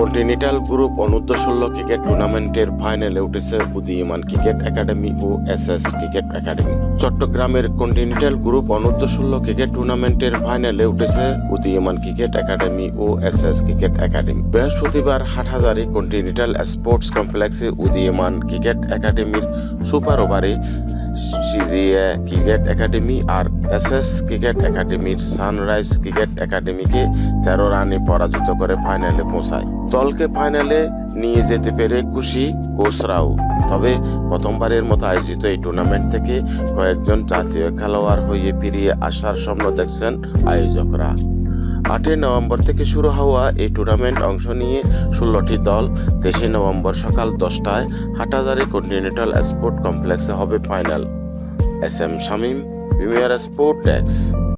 Continental group অনূর্ধ্ব ষোলো cricket টুর্নামেন্টের ফাইনালে উঠেছে উদীয়মান ক্রিকেট একাডেমি ও এস এস ক্রিকেট একাডেমি। চট্টগ্রামের কন্টিনেন্টাল গ্রুপ অনূর্ধ্ব ষোলো ক্রিকেট টুর্নামেন্টের ফাইনালে উঠেছে উদীয়মান ক্রিকেট একাডেমি ও এস এস ক্রিকেট একাডেমি। বৃহস্পতিবার হাটহাজারি কন্টিনেন্টাল স্পোর্টস কমপ্লেক্সে উদীয়মান ক্রিকেট একাডেমির সুপার ওভারে সিজিএ ক্রিকেট একাডেমি আর এস এস ক্রিকেট একাডেমির সানরাইজ ক্রিকেট একাডেমিকে তেরো রানে পরাজিত করে ফাইনালে পৌঁছায়। দলকে ফাইনালে নিয়ে যেতে পেরে খুশি কোচরাও। তবে প্রথমবারের মতো আয়োজিত এই টুর্নামেন্ট থেকে কয়েকজন জাতীয় খেলোয়াড় হয়ে ফিরিয়ে আসার স্বপ্ন দেখছেন আয়োজকরা। আটই নভেম্বর থেকে শুরু হওয়া এই টুর্নামেন্ট অংশ নিয়ে ষোলোটি দল তেইশে নভেম্বর সকাল দশটায় হাটাজারি কন্টিনেন্টাল স্পোর্ট কমপ্লেক্সে হবে final S M Shamim premier sport desk.